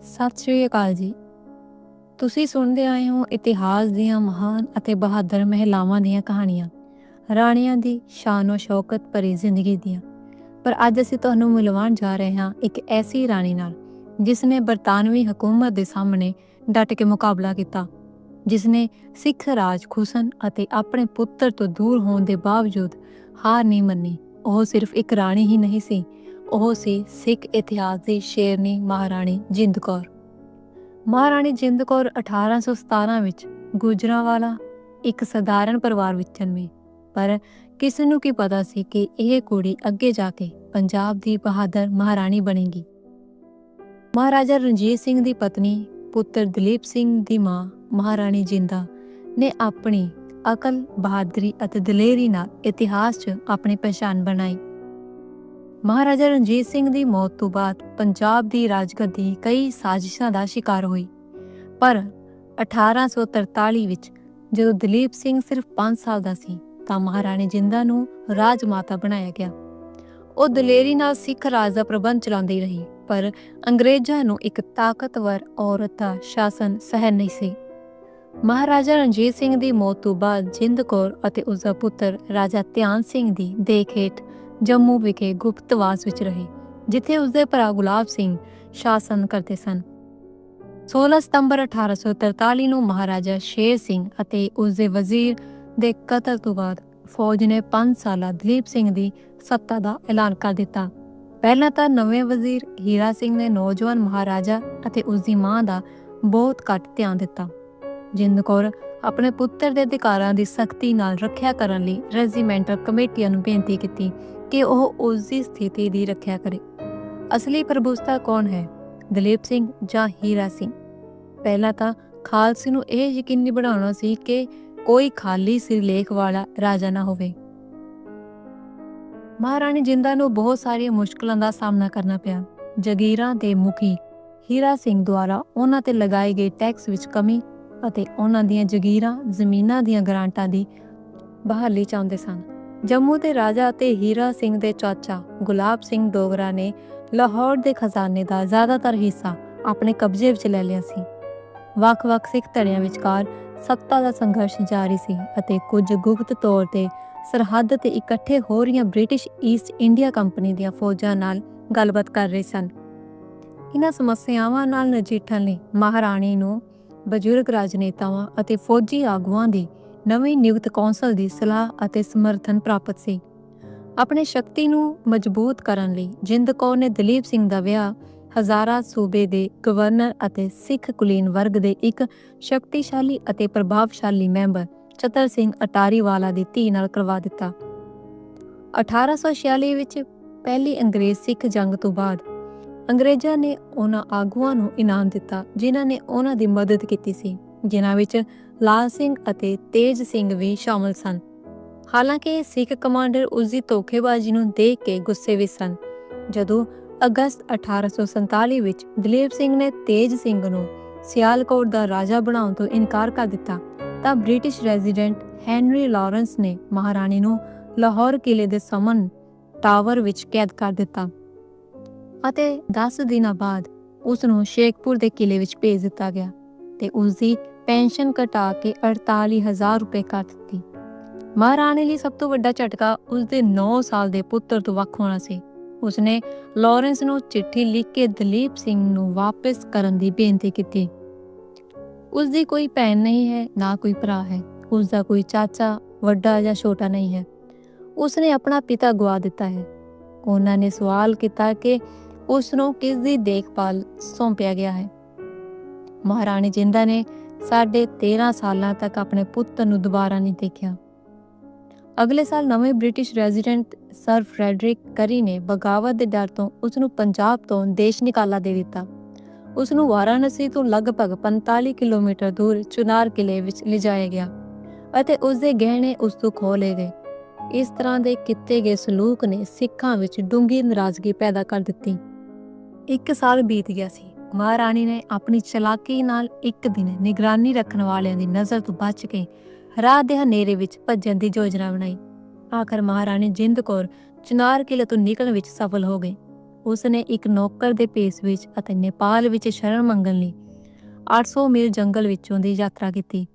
ਸਤਿ ਸ਼੍ਰੀ ਅਕਾਲ ਜੀ। ਤੁਸੀਂ ਸੁਣਦੇ ਆਏ ਹੋ ਇਤਿਹਾਸ ਦੀਆਂ ਮਹਾਨ ਅਤੇ ਬਹਾਦਰ ਮਹਿਲਾਵਾਂ ਦੀਆਂ ਕਹਾਣੀਆਂ, ਰਾਣੀਆਂ ਦੀ ਸ਼ਾਨੋ ਸ਼ੌਕਤ ਭਰੀ ਜ਼ਿੰਦਗੀ ਦੀਆਂ। ਪਰ ਅੱਜ ਅਸੀਂ ਤੁਹਾਨੂੰ ਮਿਲਵਾਉਣ ਜਾ ਰਹੇ ਹਾਂ ਇੱਕ ਐਸੀ ਰਾਣੀ ਨਾਲ ਜਿਸ ਨੇ ਬਰਤਾਨਵੀ ਹਕੂਮਤ ਦੇ ਸਾਹਮਣੇ ਡਟ ਕੇ ਮੁਕਾਬਲਾ ਕੀਤਾ ਜਿਸ ਨੇ ਸਿੱਖ ਰਾਜ ਖੁਸਨ ਅਤੇ ਆਪਣੇ ਪੁੱਤਰ ਤੋਂ ਦੂਰ ਹੋਣ ਦੇ ਬਾਵਜੂਦ ਹਾਰ ਨਹੀਂ ਮੰਨੀ। ਉਹ ਸਿਰਫ ਇੱਕ ਰਾਣੀ ਹੀ ਨਹੀਂ ਸੀ ਉਹ ਸੀ ਸਿੱਖ ਇਤਿਹਾਸ ਦੀ ਸ਼ੇਰਨੀ ਮਹਾਰਾਣੀ ਜਿੰਦ ਕੌਰ। ਮਹਾਰਾਣੀ ਜਿੰਦ ਕੌਰ 1817 ਵਿੱਚ ਗੁਜਰਾਂਵਾਲਾ ਇੱਕ ਸਧਾਰਨ ਪਰਿਵਾਰ ਵਿੱਚ ਜਨਮੀ। ਪਰ ਕਿਸ ਨੂੰ ਕੀ ਪਤਾ ਸੀ ਕਿ ਇਹ ਕੁੜੀ ਅੱਗੇ ਜਾ ਕੇ ਪੰਜਾਬ ਦੀ ਬਹਾਦਰ ਮਹਾਰਾਣੀ ਬਣੇਗੀ। ਮਹਾਰਾਜਾ ਰਣਜੀਤ ਸਿੰਘ ਦੀ ਪਤਨੀ ਪੁੱਤਰ ਦਲੀਪ ਸਿੰਘ ਦੀ ਮਾਂ ਮਹਾਰਾਣੀ ਜਿੰਦਾ ਨੇ ਆਪਣੀ ਅਕਲ, ਬਹਾਦਰੀ ਅਤੇ ਦਲੇਰੀ ਨਾਲ ਇਤਿਹਾਸ 'ਚ ਆਪਣੀ ਪਛਾਣ ਬਣਾਈ। ਮਹਾਰਾਜਾ ਰਣਜੀਤ ਸਿੰਘ ਦੀ ਮੌਤ ਤੋਂ ਬਾਅਦ ਪੰਜਾਬ ਦੀ ਰਾਜਗੱਦੀ ਕਈ ਸਾਜ਼ਿਸ਼ਾਂ ਦਾ ਸ਼ਿਕਾਰ ਹੋਈ। ਪਰ 1843 ਵਿੱਚ ਜਦੋਂ ਦਲੀਪ ਸਿੰਘ ਸਿਰਫ 5 ਸਾਲ ਦਾ ਸੀ, ਤਾਂ ਮਹਾਰਾਣੀ ਜਿੰਦਾ ਨੂੰ ਰਾਜ ਮਾਤਾ ਬਣਾਇਆ ਗਿਆ। ਉਹ ਦਲੇਰੀ ਨਾਲ ਸਿੱਖ ਰਾਜ ਦਾ ਪ੍ਰਬੰਧ ਚਲਾਉਂਦੀ ਰਹੀ, ਪਰ ਅੰਗਰੇਜ਼ਾਂ ਨੂੰ ਇੱਕ ਤਾਕਤਵਰ ਔਰਤ ਦਾ ਸ਼ਾਸਨ ਸਹਿਨ ਨਹੀਂ ਸੀ। ਮਹਾਰਾਜਾ ਰਣਜੀਤ ਸਿੰਘ ਦੀ ਮੌਤ ਤੋਂ ਬਾਅਦ ਜਿੰਦ ਕੌਰ ਅਤੇ ਉਸ ਦਾ ਪੁੱਤਰ ਰਾਜਾ ਧਿਆਨ ਸਿੰਘ ਦੀ ਦੇਖ ਹੇਠ ਜੰਮੂ ਵਿਖੇ ਗੁਪਤਵਾਸ ਵਿੱਚ ਰਹੇ, ਜਿੱਥੇ ਉਸਦੇ ਭਰਾ ਗੁਲਾਬ ਸਿੰਘ ਸ਼ਾਸਨ ਕਰਦੇ ਸਨ। 16 ਸਤੰਬਰ 1843 ਨੂੰ ਮਹਾਰਾਜਾ ਸ਼ੇਰ ਸਿੰਘ ਅਤੇ ਉਸਦੇ ਵਜ਼ੀਰ ਦੇ ਕਤਲ ਤੋਂ ਬਾਅਦ ਫੌਜ ਨੇ 5 ਸਾਲਾ ਦਲੀਪ ਸਿੰਘ ਦੀ ਸੱਤਾ ਦਾ ਐਲਾਨ ਕਰ ਦਿੱਤਾ। ਪਹਿਲਾਂ ਤਾਂ ਨਵੇਂ ਵਜ਼ੀਰ ਹੀਰਾ ਸਿੰਘ ਨੇ ਨੌਜਵਾਨ ਮਹਾਰਾਜਾ ਅਤੇ ਉਸਦੀ ਮਾਂ ਦਾ ਬਹੁਤ ਘੱਟ ਧਿਆਨ ਦਿੱਤਾ। ਜਿੰਦ ਕੌਰ ਆਪਣੇ ਪੁੱਤਰ ਦੇ ਅਧਿਕਾਰਾਂ ਦੀ ਸਖਤੀ ਨਾਲ ਰੱਖਿਆ ਕਰਨ ਲਈ ਰੈਜੀਮੈਂਟਲ ਕਮੇਟੀਆਂ ਨੂੰ ਬੇਨਤੀ ਕੀਤੀ ਕਿ ਉਹ ਉਸ ਦੀ ਸਥਿਤੀ ਦੀ ਰੱਖਿਆ ਕਰੇ। ਅਸਲੀ ਪ੍ਰਭੂਸਤਾ ਕੌਣ ਹੈ? ਦਲੀਪ ਸਿੰਘ ਜਾਂ ਹੀਰਾ ਸਿੰਘ? ਪਹਿਲਾਂ ਤਾਂ ਖਾਲਸੇ ਨੂੰ ਇਹ ਯਕੀਨੀ ਬਣਾਉਣਾ ਸੀ ਕਿ ਕੋਈ ਖਾਲੀ ਸਿਰਲੇਖ ਵਾਲਾ ਰਾਜਾ ਨਾ ਹੋਵੇ। ਮਹਾਰਾਣੀ ਜਿੰਦਾ ਨੂੰ ਬਹੁਤ ਸਾਰੀਆਂ ਮੁਸ਼ਕਲਾਂ ਦਾ ਸਾਹਮਣਾ ਕਰਨਾ ਪਿਆ। ਜਗੀਰਾਂ ਦੇ ਮੁਖੀ ਹੀਰਾ ਸਿੰਘ ਦੁਆਰਾ ਉਹਨਾਂ ਤੇ ਲਗਾਏ ਗਏ ਟੈਕਸ ਵਿੱਚ ਕਮੀ ਅਤੇ ਉਹਨਾਂ ਦੀਆਂ ਜਗੀਰਾਂ ਜ਼ਮੀਨਾਂ ਦੀਆਂ ਗਰਾਂਟਾਂ ਦੀ ਬਹਾਲੀ ਚਾਹੁੰਦੇ ਸਨ। ਜੰਮੂ ਦੇ ਰਾਜਾ ਅਤੇ ਹੀਰਾ ਸਿੰਘ ਦੇ ਚਾਚਾ ਗੁਲਾਬ ਸਿੰਘ ਡੋਗਰਾ ਨੇ ਲਾਹੌਰ ਦੇ ਖਜ਼ਾਨੇ ਦਾ ਜ਼ਿਆਦਾਤਰ ਹਿੱਸਾ ਆਪਣੇ ਕਬਜ਼ੇ ਵਿੱਚ ਲੈ ਲਿਆ ਸੀ। ਵੱਖ-ਵੱਖ ਸਿੱਖ ਧੜਿਆਂ ਵਿਚਕਾਰ ਸੱਤਾ ਦਾ ਸੰਘਰਸ਼ ਜਾਰੀ ਸੀ ਅਤੇ ਕੁਝ ਗੁਪਤ ਤੌਰ ਤੇ ਸਰਹੱਦ ਤੇ ਇਕੱਠੇ ਹੋ ਰਹੀਆਂ ਬ੍ਰਿਟਿਸ਼ ਈਸਟ ਇੰਡੀਆ ਕੰਪਨੀ ਦੀਆਂ ਫੌਜਾਂ ਨਾਲ ਗੱਲਬਾਤ ਕਰ ਰਹੇ ਸਨ। ਇਹਨਾਂ ਸਮੱਸਿਆਵਾਂ ਨਾਲ ਨਜਿੱਠਣ ਲਈ ਮਹਾਰਾਣੀ ਨੂੰ ਬਜ਼ੁਰਗ ਰਾਜਨੇਤਾਵਾਂ ਅਤੇ ਫੌਜੀ ਆਗੂਆਂ ਦੀ ਨਵੀਂ ਨਿਯੁਕਤ ਕੌਂਸਲ ਦੀ ਸਲਾਹ ਅਤੇ ਸਮਰਥਨ ਪ੍ਰਾਪਤ ਸੀ। ਆਪਣੇ ਸ਼ਕਤੀ ਨੂੰ ਮਜ਼ਬੂਤ ਕਰਨ ਲਈ ਜਿੰਦ ਕੌਰ ਨੇ ਦਲੀਪ ਸਿੰਘ ਦਾ ਵਿਆਹ ਹਜ਼ਾਰਾ ਸੂਬੇ ਦੇ ਗਵਰਨਰ ਅਤੇ ਸਿੱਖ ਕੁਲੀਨ ਵਰਗ ਦੇ ਇੱਕ ਸ਼ਕਤੀਸ਼ਾਲੀ ਅਤੇ ਪ੍ਰਭਾਵਸ਼ਾਲੀ ਮੈਂਬਰ ਚਤਰ ਸਿੰਘ ਅਟਾਰੀਵਾਲਾ ਦੀ ਧੀ ਨਾਲ ਕਰਵਾ ਦਿੱਤਾ। 1846 ਵਿੱਚ ਪਹਿਲੀ ਅੰਗਰੇਜ਼ ਸਿੱਖ ਜੰਗ ਤੋਂ ਬਾਅਦ ਅੰਗਰੇਜ਼ਾਂ ਨੇ ਉਹਨਾਂ ਆਗੂਆਂ ਨੂੰ ਇਨਾਮ ਦਿੱਤਾ, ਜਿਨ੍ਹਾਂ ਨੇ ਉਹਨਾਂ ਦੀ ਮਦਦ ਕੀਤੀ ਸੀ, ਜਿਨ੍ਹਾਂ ਵਿੱਚ ਲਾਲ ਸਿੰਘ ਅਤੇ ਤੇਜ ਸਿੰਘ ਵੀ ਸ਼ਾਮਲ ਸਨ। ਹਾਲਾਂਕਿ ਸਿੱਖ ਕਮਾਂਡਰ ਉਸ ਦੀ ਧੋਖੇਬਾਜ਼ੀ ਨੂੰ ਦੇਖ ਕੇ ਗੁੱਸੇ ਵਿੱਚ ਸਨ। ਜਦੋਂ ਅਗਸਤ 1847 ਵਿੱਚ ਦਲੀਪ ਸਿੰਘ ਨੇ ਤੇਜ ਸਿੰਘ ਨੂੰ ਸਿਆਲਕੋਟ ਦਾ ਰਾਜਾ ਬਣਾਉਣ ਤੋਂ ਇਨਕਾਰ ਕਰ ਦਿੱਤਾ, ਤਾਂ ਬ੍ਰਿਟਿਸ਼ ਰੈਜ਼ੀਡੈਂਟ ਹੈਨਰੀ ਲਾਰੈਂਸ ਨੇ ਮਹਾਰਾਣੀ ਨੂੰ ਲਾਹੌਰ ਕਿਲੇ ਦੇ ਸਮਨ ਟਾਵਰ ਵਿੱਚ ਕੈਦ ਕਰ ਦਿੱਤਾ। ਅਤੇ 10 ਦਿਨਾਂ ਬਾਅਦ ਉਸ ਨੂੰ ਸ਼ੇਖਪੁਰ ਦੇ ਕਿਲੇ ਵਿੱਚ ਭੇਜ ਦਿੱਤਾ ਗਿਆ ਤੇ ਉਸ ਦੀ ਪੈਨਸ਼ਨ ਘਟਾ ਕੇ 48000 ਰੁਪਏ ਕਰ ਦਿੱਤੀ। ਮਹਾਰਾਣੀ ਲਈ ਸਭ ਤੋਂ ਵੱਡਾ ਝਟਕਾ ਉਸ ਦੇ 9 ਸਾਲ ਦੇ ਪੁੱਤਰ ਤੋਂ ਵੱਖ ਹੋਣਾ ਸੀ। ਉਸਨੇ ਲਾਰੈਂਸ ਨੂੰ ਚਿੱਠੀ ਲਿਖ ਕੇ ਦਲੀਪ ਸਿੰਘ ਨੂੰ ਵਾਪਸ ਕਰਨ ਦੀ ਬੇਨਤੀ ਕੀਤੀ। ਉਸ ਦੀ ਕੋਈ ਭੈਣ ਨਹੀਂ ਹੈ, ਨਾ ਕੋਈ ਭਰਾ ਹੈ। ਉਸ ਦਾ ਕੋਈ ਚਾਚਾ ਵੱਡਾ ਜਾਂ ਛੋਟਾ ਨਹੀਂ ਹੈ। ਉਸਨੇ ਆਪਣਾ ਪਿਤਾ ਗਵਾ ਦਿੱਤਾ ਹੈ। ਉਹਨਾਂ ਨੇ ਸਵਾਲ ਕੀਤਾ ਕਿ ਉਸ ਨੂੰ ਕਿਸ ਦੀ ਦੇਖਭਾਲ ਸੌਂਪਿਆ ਗਿਆ ਹੈ। ਮਹਾਰਾਣੀ ਜਿੰਦਾ ਨੇ ਸਾਢੇ 13 ਸਾਲਾਂ ਤੱਕ ਆਪਣੇ ਪੁੱਤਰ ਨੂੰ ਦੁਬਾਰਾ ਨਹੀਂ ਦੇਖਿਆ। ਅਗਲੇ ਸਾਲ ਨਵੇਂ ਬ੍ਰਿਟਿਸ਼ ਰੈਜ਼ੀਡੈਂਟ ਸਰ ਫਰੈਡਰਿਕ ਕਰੀ ਨੇ ਬਗਾਵਤ ਦੇ ਡਰ ਤੋਂ ਉਸ ਨੂੰ ਪੰਜਾਬ ਤੋਂ ਦੇਸ਼ ਨਿਕਾਲਾ ਦੇ ਦਿੱਤਾ। ਉਸ ਨੂੰ ਵਾਰਾਣਸੀ ਤੋਂ ਲਗਭਗ 45 ਕਿਲੋਮੀਟਰ ਦੂਰ ਚੁਨਾਰ ਕਿਲੇ ਵਿੱਚ ਲਿਜਾਇਆ ਗਿਆ ਅਤੇ ਉਸ ਦੇ ਗਹਿਣੇ ਉਸ ਤੋਂ ਖੋਹ ਲਏ ਗਏ। ਇਸ ਤਰ੍ਹਾਂ ਦੇ ਕੀਤੇ ਗਏ ਸਲੂਕ ਨੇ ਸਿੱਖਾਂ ਵਿੱਚ ਡੂੰਘੀ ਨਾਰਾਜ਼ਗੀ ਪੈਦਾ ਕਰ ਦਿੱਤੀ। ਇੱਕ ਸਾਲ ਬੀਤ ਗਿਆ ਸੀ। ਮਹਾਰਾਣੀ ਨੇ ਆਪਣੀ ਚਲਾਕੀ ਨਾਲ ਇੱਕ ਦਿਨ ਨਿਗਰਾਨੀ ਰੱਖਣ ਵਾਲਿਆਂ ਦੀ ਨਜ਼ਰ ਤੋਂ ਬਚ ਕੇ ਰਾਤ ਦੇ ਹਨੇਰੇ ਵਿੱਚ ਭੱਜਣ ਦੀ ਯੋਜਨਾ ਬਣਾਈ। ਆਖਰ ਮਹਾਰਾਣੀ ਜਿੰਦ ਕੌਰ ਚੁਨਾਰ ਕਿਲੇ ਤੋਂ ਨਿਕਲਣ ਵਿੱਚ ਸਫਲ ਹੋ ਗਈ। ਉਸ ਨੇ ਇੱਕ ਨੌਕਰ ਦੇ ਪੇਸ ਵਿੱਚ ਅਤੇ ਨੇਪਾਲ ਵਿੱਚ ਸ਼ਰਨ ਮੰਗਣ ਲਈ 800 ਮੀਲ ਜੰਗਲ ਵਿੱਚੋਂ ਦੀ ਯਾਤਰਾ ਕੀਤੀ।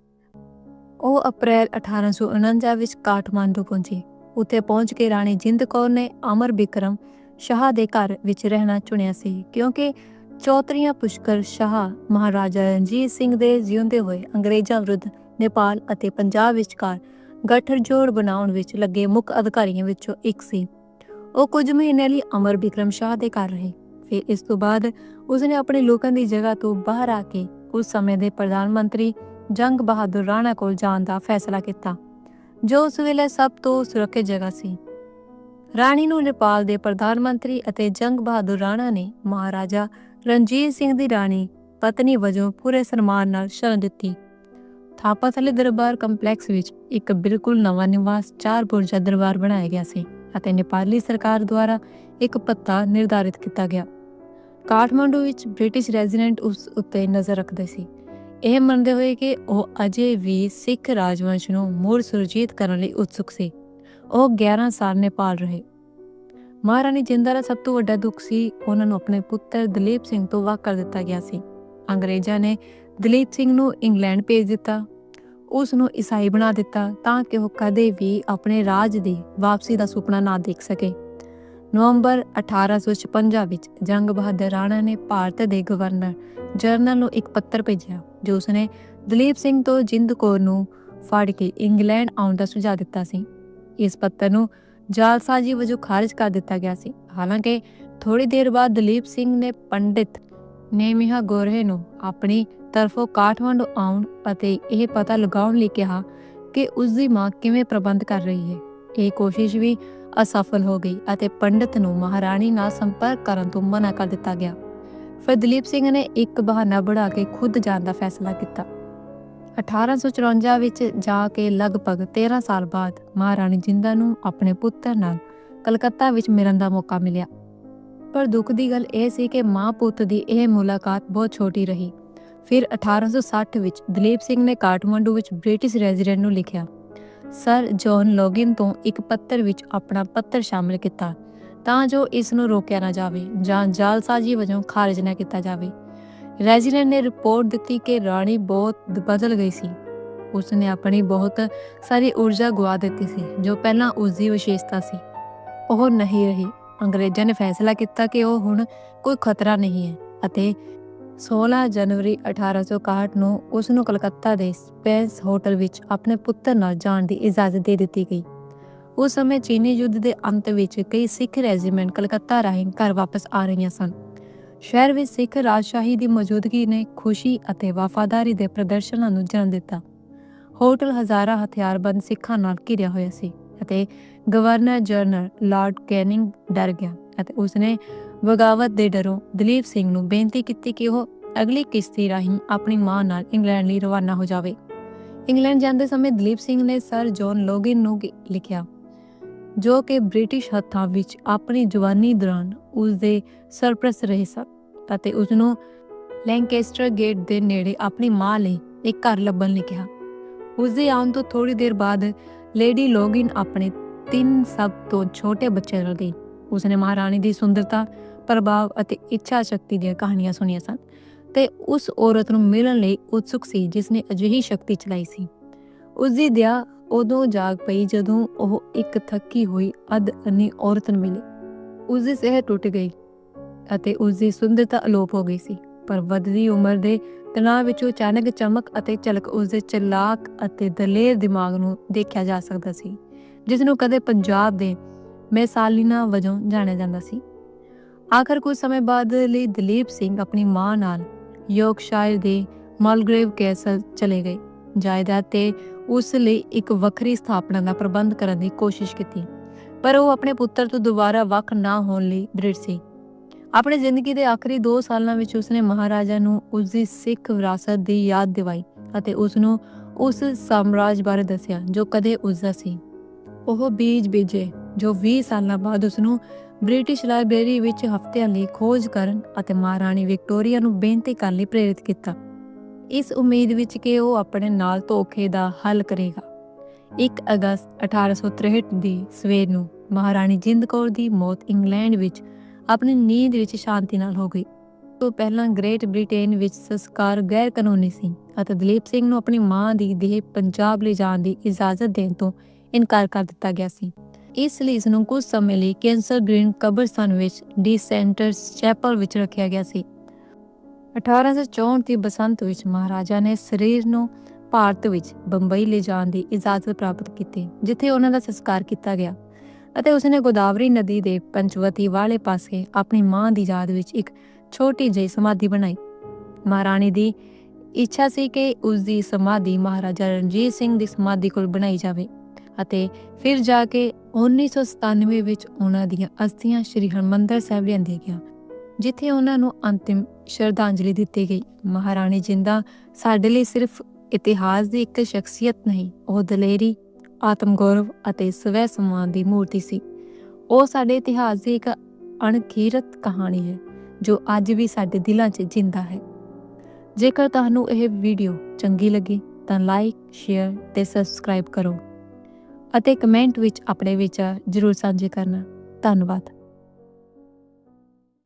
ਉਹ ਅਪ੍ਰੈਲ 1849 ਵਿੱਚ ਕਾਠਮਾਂਡੂ ਪਹੁੰਚੀ। ਉੱਥੇ ਪਹੁੰਚ ਕੇ ਰਾਣੀ ਜਿੰਦ ਕੌਰ ਨੇ ਅਮਰ ਬਿਕਰਮ ਸ਼ਾਹ ਦੇ ਘਰ ਵਿੱਚ ਰਹਿਣਾ ਚੁਣਿਆ ਸੀ, ਕਿਉਂਕਿ ਚੌਧਰੀਆਂ ਪੁਸ਼ਕਰ ਸ਼ਾਹ ਮਹਾਰਾਜਾ ਰਣਜੀਤ ਸਿੰਘ ਦੇ ਜਿਉਂਦੇ ਹੋਏ ਅੰਗਰੇਜ਼ਾਂ ਵਿਰੁੱਧ ਨੇਪਾਲ ਅਤੇ ਪੰਜਾਬ ਵਿਚਕਾਰ ਗੱਠਜੋੜ ਬਣਾਉਣ ਵਿੱਚ ਲੱਗੇ ਮੁੱਖ ਅਧਿਕਾਰੀਆਂ ਵਿੱਚੋਂ ਇੱਕ ਸੀ। ਉਹ ਕੁਝ ਮਹੀਨੇ ਲਈ ਅਮਰ ਬਿਕਰਮ ਸ਼ਾਹ ਦੇ ਘਰ ਰਹੇ। ਫਿਰ ਇਸ ਤੋਂ ਬਾਅਦ ਉਸਨੇ ਆਪਣੇ ਲੋਕਾਂ ਦੀ ਜਗ੍ਹਾ ਤੋਂ ਬਾਹਰ ਆ ਕੇ ਉਸ ਸਮੇਂ ਦੇ ਪ੍ਰਧਾਨ ਮੰਤਰੀ ਜੰਗ ਬਹਾਦਰ ਰਾਣਾ ਕੋਲ ਜਾਣ ਦਾ ਫੈਸਲਾ ਕੀਤਾ, ਜੋ ਉਸ ਵੇਲੇ ਸਭ ਤੋਂ ਸੁਰੱਖਿਅਤ ਜਗ੍ਹਾ ਸੀ। ਰਾਣੀ ਨੂੰ ਨੇਪਾਲ ਦੇ ਪ੍ਰਧਾਨ ਮੰਤਰੀ ਅਤੇ ਜੰਗ ਬਹਾਦਰ ਰਾਣਾ ਨੇ ਮਹਾਰਾਜਾ ਰਣਜੀਤ ਸਿੰਘ ਦੀ ਰਾਣੀ ਪਤਨੀ ਵਜੋਂ ਪੂਰੇ ਸਨਮਾਨ ਨਾਲ ਸ਼ਰਨ ਦਿੱਤੀ। ਥਾਪਾਥਲੇ ਦਰਬਾਰ ਕੰਪਲੈਕਸ ਵਿੱਚ ਇੱਕ ਬਿਲਕੁਲ ਨਵਾਂ ਨਿਵਾਸ ਚਾਰ ਬੁਰਜਾ ਦਰਬਾਰ ਬਣਾਇਆ ਗਿਆ ਸੀ ਅਤੇ ਨੇਪਾਲੀ ਸਰਕਾਰ ਦੁਆਰਾ ਇੱਕ ਪੱਤਾ ਨਿਰਧਾਰਿਤ ਕੀਤਾ ਗਿਆ। ਕਾਠਮੰਡੂ ਵਿੱਚ ਬ੍ਰਿਟਿਸ਼ ਰੈਜ਼ੀਡੈਂਟ ਉਸ ਉੱਤੇ ਨਜ਼ਰ ਰੱਖਦੇ ਸੀ। ਇਹ ਮੰਨਦੇ ਹੋਏ ਕਿ ਉਹ ਅਜੇ ਵੀ ਸਿੱਖ ਰਾਜਵੰਸ਼ ਨੂੰ ਮੁੜ ਸੁਰਜੀਤ ਕਰਨ ਲਈ ਉਤਸੁਕ ਸੀ। ਉਹ 11 ਸਾਲ ਨੇਪਾਲ ਰਹੇ। ਮਹਾਰਾਣੀ ਜਿੰਦਾ ਦਾ ਸਭ ਤੋਂ ਵੱਡਾ ਦੁੱਖ ਸੀ, ਉਹਨਾਂ ਨੂੰ ਆਪਣੇ ਪੁੱਤਰ ਦਲੀਪ ਸਿੰਘ ਤੋਂ ਵੱਖ ਕਰ ਦਿੱਤਾ ਗਿਆ ਸੀ। ਅੰਗਰੇਜ਼ਾਂ ਨੇ ਦਲੀਪ ਸਿੰਘ ਨੂੰ ਇੰਗਲੈਂਡ ਭੇਜ ਦਿੱਤਾ। ਉਸ ਨੂੰ ਈਸਾਈ ਬਣਾ ਦਿੱਤਾ ਤਾਂ ਕਿ ਉਹ ਕਦੇ ਵੀ ਆਪਣੇ ਰਾਜ ਦੀ ਵਾਪਸੀ ਦਾ ਸੁਪਨਾ ਨਾ ਦੇਖ ਸਕੇ। ਨਵੰਬਰ 1856 ਵਿੱਚ ਜੰਗ ਬਹਾਦਰ ਰਾਣਾ ਨੇ ਭਾਰਤ ਦੇ ਗਵਰਨਰ ਜਨਰਲ ਨੂੰ ਇੱਕ ਪੱਤਰ ਭੇਜਿਆ, ਜੋ ਉਸਨੇ ਦਲੀਪ ਸਿੰਘ ਤੋਂ ਜਿੰਦ ਕੌਰ ਨੂੰ ਫੜ ਕੇ ਇੰਗਲੈਂਡ ਆਉਣ ਦਾ ਸੁਝਾਅ ਦਿੱਤਾ ਸੀ। ਇਸ ਪੱਤਰ ਨੂੰ ਜਾਲਸਾਜੀ ਵਜੋਂ ਖਾਰਜ ਕਰ ਦਿੱਤਾ ਗਿਆ ਸੀ। ਹਾਲਾਂਕਿ ਥੋੜੀ ਦੇਰ ਬਾਅਦ ਦਲੀਪ ਸਿੰਘ ਨੇ ਪੰਡਿਤ ਨੇਮਿਹਾ ਗੋਰਹੇ ਨੂੰ ਆਪਣੀ ਤਰਫੋਂ ਕਾਠਮੰਡੂ ਆਉਣ ਅਤੇ ਇਹ ਪਤਾ ਲਗਾਉਣ ਲਈ ਕਿਹਾ ਕਿ ਉਸ ਦੀ ਮਾਂ ਕਿਵੇਂ ਪ੍ਰਬੰਧ ਕਰ ਰਹੀ ਹੈ। ਇਹ ਕੋਸ਼ਿਸ਼ ਵੀ ਅਸਫਲ ਹੋ ਗਈ ਅਤੇ ਪੰਡਿਤ ਨੂੰ ਮਹਾਰਾਣੀ ਨਾਲ ਸੰਪਰਕ ਕਰਨ ਤੋਂ ਮਨਾ ਕਰ ਦਿੱਤਾ ਗਿਆ। ਫਿਰ ਦਲੀਪ ਸਿੰਘ ਨੇ ਇੱਕ ਬਹਾਨਾ ਬਣਾ ਕੇ ਖੁਦ ਜਾਣ ਦਾ ਫੈਸਲਾ ਕੀਤਾ। 1854 ਵਿੱਚ ਜਾ ਕੇ ਲਗਭਗ 13 ਸਾਲ ਬਾਅਦ ਮਹਾਰਾਣੀ ਜਿੰਦਾ ਨੂੰ ਆਪਣੇ ਪੁੱਤਰ ਨਾਲ ਕਲਕੱਤਾ ਵਿੱਚ ਮਿਲਣ ਦਾ ਮੌਕਾ ਮਿਲਿਆ। ਪਰ ਦੁੱਖ ਦੀ ਗੱਲ ਇਹ ਸੀ ਕਿ ਮਾਂ ਪੁੱਤ ਦੀ ਇਹ ਮੁਲਾਕਾਤ ਬਹੁਤ ਛੋਟੀ ਰਹੀ। ਫਿਰ 1860 ਵਿੱਚ ਦਲੀਪ ਸਿੰਘ ਨੇ ਕਾਠਮੰਡੂ ਵਿੱਚ ਬ੍ਰਿਟਿਸ਼ ਰੈਜ਼ੀਡੈਂਟ ਨੂੰ ਲਿਖਿਆ। ਸਰ ਜੌਨ ਲੋਗਿਨ ਤੋਂ ਇੱਕ ਪੱਤਰ ਵਿੱਚ ਆਪਣਾ ਪੱਤਰ ਸ਼ਾਮਿਲ ਕੀਤਾ ਤਾਂ ਜੋ ਇਸ ਨੂੰ ਰੋਕਿਆ ਨਾ ਜਾਵੇ ਜਾਂ ਜਾਲਸਾਜੀ ਵਜੋਂ ਖਾਰਜ ਨਾ ਕੀਤਾ ਜਾਵੇ। ਰੈਜ਼ੀਡੈਂਟ ਨੇ ਰਿਪੋਰਟ ਦਿੱਤੀ ਕਿ ਰਾਣੀ ਬਹੁਤ ਬਦਲ ਗਈ ਸੀ। ਉਸ ਨੇ ਆਪਣੀ ਬਹੁਤ ਸਾਰੀ ਊਰਜਾ ਗਵਾ ਦਿੱਤੀ ਸੀ, ਜੋ ਪਹਿਲਾਂ ਉਸ ਦੀ ਵਿਸ਼ੇਸ਼ਤਾ ਸੀ। ਉਹ ਨਹੀਂ ਰਹੀ। ਅੰਗਰੇਜ਼ਾਂ ਨੇ ਫੈਸਲਾ ਕੀਤਾ ਕਿ ਉਹ ਹੁਣ ਕੋਈ ਖਤਰਾ ਨਹੀਂ ਹੈ ਅਤੇ 16 ਜਨਵਰੀ 1861 ਨੂੰ ਉਸ ਨੂੰ ਕਲਕੱਤਾ ਦੇ ਸਪੈਸ ਹੋਟਲ ਵਿੱਚ ਆਪਣੇ ਪੁੱਤਰ ਨਾਲ ਜਾਣ ਦੀ ਇਜਾਜ਼ਤ ਦੇ ਦਿੱਤੀ ਗਈ। ਉਸ ਸਮੇਂ ਚੀਨੀ ਯੁੱਧ ਦੇ ਅੰਤ ਵਿੱਚ ਕਈ ਸਿੱਖ ਰੈਜੀਮੈਂਟ ਕਲਕੱਤਾ ਰਾਹੀਂ ਘਰ ਵਾਪਸ ਆ ਰਹੀਆਂ ਸਨ। ਸ਼ਹਿਰ ਵਿੱਚ ਸਿੱਖ ਰਾਜਸ਼ਾਹੀ ਦੀ ਮੌਜੂਦਗੀ ਨੇ ਖੁਸ਼ੀ ਅਤੇ ਵਫਾਦਾਰੀ ਦੇ ਪ੍ਰਦਰਸ਼ਨਾਂ ਨੂੰ ਜਨਮ ਦਿੱਤਾ। ਹੋਟਲ ਹਜ਼ਾਰਾਂ ਹਥਿਆਰਬੰਦ ਸਿੱਖਾਂ ਨਾਲ ਘਿਰਿਆ ਹੋਇਆ ਸੀ ਅਤੇ ਗਵਰਨਰ ਜਨਰਲ ਲਾਰਡ ਕੈਨਿੰਗ ਡਰ ਗਿਆ ਅਤੇ ਉਸਨੇ ਬਗਾਵਤ ਦੇ ਡਰੋਂ ਦਲੀਪ ਸਿੰਘ ਨੂੰ ਬੇਨਤੀ ਕੀਤੀ ਕਿ ਉਹ ਅਗਲੀ ਕਿਸ਼ਤੀ ਰਾਹੀਂ ਆਪਣੀ ਮਾਂ ਨਾਲ ਇੰਗਲੈਂਡ ਲਈ ਰਵਾਨਾ ਹੋ ਜਾਵੇ। ਇੰਗਲੈਂਡ ਜਾਂਦੇ ਸਮੇਂ ਦਲੀਪ ਸਿੰਘ ਨੇ ਸਰ ਜੌਨ ਲੋਗਿਨ ਨੂੰ ਲਿਖਿਆ, ਜੋ ਕਿ ਬ੍ਰਿਟਿਸ਼ ਹੱਥਾਂ ਵਿੱਚ ਆਪਣੀ ਜਵਾਨੀ ਦੌਰਾਨ ਉਸ ਦੇ ਸਰਪ੍ਰਸਤ ਰਹੇ ਸਨ। ਅਤੇ ਉਸ ਨੂੰ ਲੈਂਕੈਸਟਰ ਗੇਟ ਦੇ ਨੇੜੇ ਆਪਣੀ ਮਾਂ ਲਈ ਇੱਕ ਘਰ ਲੱਭਣ ਲਈ ਕਿਹਾ। ਉਸ ਦੇ ਆਉਣ ਤੋਂ ਥੋੜੀ ਦੇਰ ਬਾਅਦ ਲੇਡੀ ਲੋਗਿਨ ਆਪਣੇ ਤਿੰਨ ਸਭ ਤੋਂ ਛੋਟੇ ਬੱਚੇ ਨਾਲ ਗਈ। ਉਸਨੇ ਮਹਾਰਾਣੀ ਦੀ ਸੁੰਦਰਤਾ, ਪ੍ਰਭਾਵ ਅਤੇ ਇੱਛਾ ਸ਼ਕਤੀ ਦੀਆਂ ਕਹਾਣੀਆਂ ਸੁਣੀਆਂ ਸਨ ਤੇ ਉਸ ਔਰਤ ਨੂੰ ਮਿਲਣ ਲਈ ਉਤਸੁਕ ਸੀ, ਜਿਸ ਨੇ ਅਜਿਹੀ ਸ਼ਕਤੀ ਚਲਾਈ ਸੀ। ਉਸ ਦੀ ਦਇਆ ਉਦੋਂ ਜਾਗ ਪਈ ਜਦੋਂ ਉਹ ਇੱਕ ਥੱਕੀ ਹੋਈ ਅਧ ਅੰਨੀ ਔਰਤ ਨੂੰ ਮਿਲੀ। ਉਸ ਦੀ ਸਿਹਤ ਟੁੱਟ ਗਈ। ਅਤੇ ਉਸ ਦੀ ਸੁੰਦਰਤਾ ਅਲੋਪ ਹੋ ਗਈ ਸੀ, ਪਰ ਵੱਧਦੀ ਉਮਰ ਦੇ ਤਣਾਅ ਵਿੱਚੋਂ ਅਚਾਨਕ ਚਮਕ ਅਤੇ ਝਲਕ ਉਸ ਦੇ ਚਲਾਕ ਅਤੇ ਦਲੇਰ ਦਿਮਾਗ ਨੂੰ ਦੇਖਿਆ ਜਾ ਸਕਦਾ ਸੀ ਜਿਸ ਨੂੰ ਕਦੇ ਪੰਜਾਬ ਦੇ ਮੈਸਾਲੀਨਾ ਵਜੋਂ ਜਾਣਿਆ ਜਾਂਦਾ ਸੀ। ਆਖਰ ਕੁਝ ਸਮੇਂ ਬਾਅਦ ਲਈ ਦਲੀਪ ਸਿੰਘ ਆਪਣੀ ਮਾਂ ਨਾਲ ਯੋਰਕਸ਼ਾਇਰ ਦੇ ਮਲਗ੍ਰੇਵ ਕੈਸਲ ਚਲੇ ਗਏ, ਜਾਇਦਾਦ ਤੇ ਉਸ ਲਈ ਇੱਕ ਵੱਖਰੀ ਸਥਾਪਨਾ ਦਾ ਪ੍ਰਬੰਧ ਕਰਨ ਦੀ ਕੋਸ਼ਿਸ਼ ਕੀਤੀ, ਪਰ ਉਹ ਆਪਣੇ ਪੁੱਤਰ ਤੋਂ ਦੁਬਾਰਾ ਵੱਖ ਨਾ ਹੋਣ ਲਈ ਦ੍ਰਿੜ ਸੀ। ਆਪਣੀ ਜ਼ਿੰਦਗੀ ਦੇ ਆਖਰੀ 2 ਸਾਲਾਂ ਵਿੱਚ ਉਸਨੇ ਮਹਾਰਾਜਾ ਨੂੰ ਉਸ ਦੀ ਸਿੱਖ ਵਿਰਾਸਤ ਦੀ ਯਾਦ ਦਿਵਾਈ ਅਤੇ ਉਸ ਨੂੰ ਉਸ ਸਾਮਰਾਜ ਬਾਰੇ ਦੱਸਿਆ, ਜੋ ਕਦੇ ਉਸ ਦਾ ਸੀ। ਉਹ ਬੀਜ ਬੀਜੇ, ਜੋ 20 ਸਾਲਾਂ ਬਾਅਦ ਉਸ ਨੂੰ ਬ੍ਰਿਟਿਸ਼ ਲਾਇਬ੍ਰੇਰੀ ਵਿੱਚ ਹਫ਼ਤਿਆਂ ਲਈ ਖੋਜ ਕਰਨ ਅਤੇ ਮਹਾਰਾਣੀ ਵਿਕਟੋਰੀਆ ਨੂੰ ਬੇਨਤੀ ਕਰਨ ਲਈ ਪ੍ਰੇਰਿਤ ਕੀਤਾ। ਇਸ ਉਮੀਦ ਵਿੱਚ ਕਿ ਉਹ ਆਪਣੇ ਨਾਲ ਧੋਖੇ ਦਾ ਹੱਲ ਕਰੇਗਾ। 1 ਅਗਸਤ 1863 ਦੀ ਸਵੇਰ ਨੂੰ ਮਹਾਰਾਣੀ ਜਿੰਦ ਕੌਰ ਦੀ ਮੌਤ ਇੰਗਲੈਂਡ ਵਿੱਚ ਆਪਣੀ ਨੀਂਦ ਵਿੱਚ ਸ਼ਾਂਤੀ ਨਾਲ ਹੋ ਗਈ। ਤੋਂ ਪਹਿਲਾਂ ਗ੍ਰੇਟ ਬ੍ਰਿਟੇਨ ਵਿੱਚ ਸੰਸਕਾਰ ਗੈਰ ਕਾਨੂੰਨੀ ਸੀ ਅਤੇ ਦਲੀਪ ਸਿੰਘ ਨੂੰ ਆਪਣੀ ਮਾਂ ਦੀ ਦੇਹ ਪੰਜਾਬ ਲਿਜਾਣ ਦੀ ਇਜਾਜ਼ਤ ਦੇਣ ਤੋਂ ਇਨਕਾਰ ਕਰ ਦਿੱਤਾ ਗਿਆ ਸੀ। ਇਸ ਲਈ ਇਸ ਨੂੰ ਕੁਝ ਸਮੇਂ ਲਈ ਕੈਂਸਰ ਗ੍ਰੀਨ ਕਬਰਸਤਾਨ ਵਿੱਚ ਡੀ ਸੈਂਟਰਸ ਚੈਪਲ ਵਿੱਚ ਰੱਖਿਆ ਗਿਆ ਸੀ। 1864 ਦੀ ਬਸੰਤ ਵਿੱਚ ਮਹਾਰਾਜਾ ਨੇ ਸਰੀਰ ਨੂੰ ਭਾਰਤ ਵਿੱਚ ਬੰਬਈ ਲੈ ਜਾਣ ਦੀ ਇਜਾਜ਼ਤ ਪ੍ਰਾਪਤ ਕੀਤੀ, ਜਿੱਥੇ ਉਹਨਾਂ ਦਾ ਸੰਸਕਾਰ ਕੀਤਾ ਗਿਆ। ਅਤੇ ਉਸਨੇ ਗੋਦਾਵਰੀ ਨਦੀ ਦੇ ਪੰਚਵਤੀ ਵਾਲੇ ਪਾਸੇ ਆਪਣੀ ਮਾਂ ਦੀ ਯਾਦ ਵਿੱਚ ਇੱਕ ਛੋਟੀ ਜਿਹੀ ਸਮਾਧੀ ਬਣਾਈ। ਮਹਾਰਾਣੀ ਦੀ ਇੱਛਾ ਸੀ ਕਿ ਉਸ ਦੀ ਸਮਾਧੀ ਮਹਾਰਾਜਾ ਰਣਜੀਤ ਸਿੰਘ ਦੀ ਸਮਾਧੀ ਕੋਲ ਬਣਾਈ ਜਾਵੇ ਅਤੇ ਫਿਰ ਜਾ ਕੇ 1997 ਵਿੱਚ ਉਹਨਾਂ ਦੀਆਂ ਅਸਥੀਆਂ ਸ੍ਰੀ ਹਰਮੰਦਰ ਸਾਹਿਬ ਲਿਆਂਦੀਆਂ ਗਿਆ ਜਿੱਥੇ ਉਹਨਾਂ ਨੂੰ ਅੰਤਿਮ ਸ਼ਰਧਾਂਜਲੀ ਦਿੱਤੀ ਗਈ। ਮਹਾਰਾਣੀ ਜਿੰਦਾ ਸਾਡੇ ਲਈ ਸਿਰਫ ਇਤਿਹਾਸ ਦੀ ਇੱਕ ਸ਼ਖਸੀਅਤ ਨਹੀਂ, ਉਹ ਦਲੇਰੀ ਆਤਮ ਗੌਰਵ ਅਤੇ ਸਵੈ ਸਮਾਨ ਦੀ ਮੂਰਤੀ ਸੀ। ਉਹ ਸਾਡੇ ਇਤਿਹਾਸ ਦੀ ਇੱਕ ਅਣਖੀਰਤ ਕਹਾਣੀ ਹੈ, ਜੋ ਅੱਜ ਵੀ ਸਾਡੇ ਦਿਲਾਂ 'ਚ ਜਿੰਦਾ ਹੈ। ਜੇਕਰ ਤੁਹਾਨੂੰ ਇਹ ਵੀਡੀਓ ਚੰਗੀ ਲੱਗੀ, ਤਾਂ ਲਾਈਕ ਸ਼ੇਅਰ ਤੇ ਸਬਸਕ੍ਰਾਈਬ ਕਰੋ ਅਤੇ ਕਮੈਂਟ ਵਿੱਚ ਆਪਣੇ ਵਿਚਾਰ ਜ਼ਰੂਰ ਸਾਂਝੇ ਕਰਨਾ। ਧੰਨਵਾਦ।